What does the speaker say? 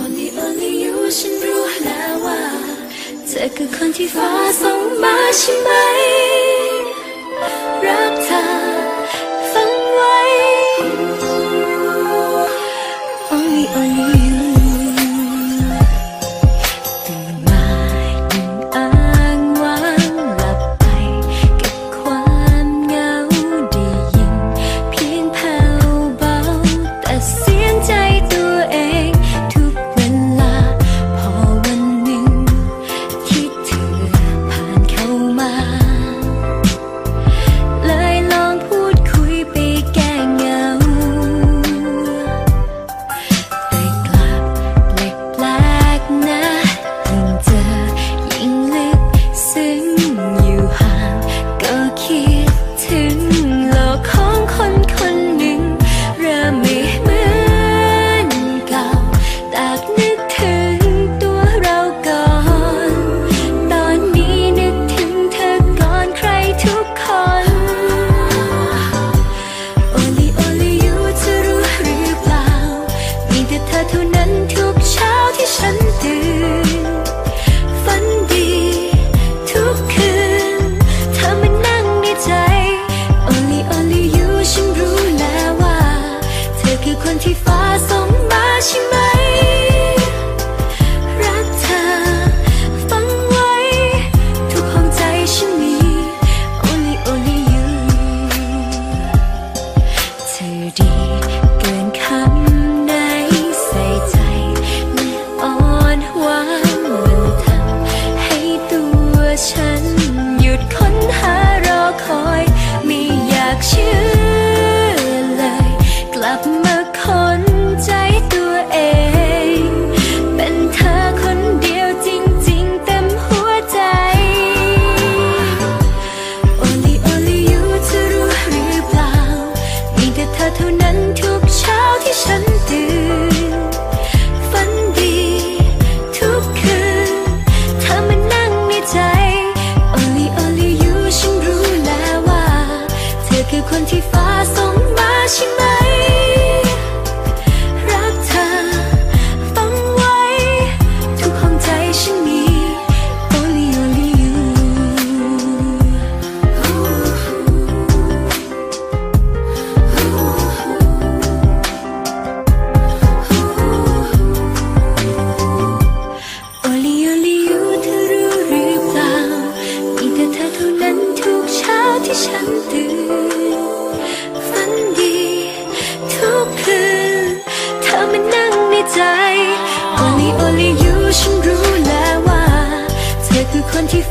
Only only you ฉันรู้แล้วว่า เธอคือคนที่ฟ้าส่งมาใช่ไหม รักเธอฟังไว้ Only only you ฟ้าส่งมาใช่ไหม รักเธอ ฟังไวทุกห้องใจฉันมี only only you เธอดีเกินคำไหใส่ใจและอ่อนหวานมันทำให้ตัวฉัน หยุดค้นหารอคอย ไม่อยากเชื่อ ฉันตื่นฝันดีทุกคืนเธอมันั่งในใจ Only Only You ฉันรู้แล้วว่า เธอคือคนที่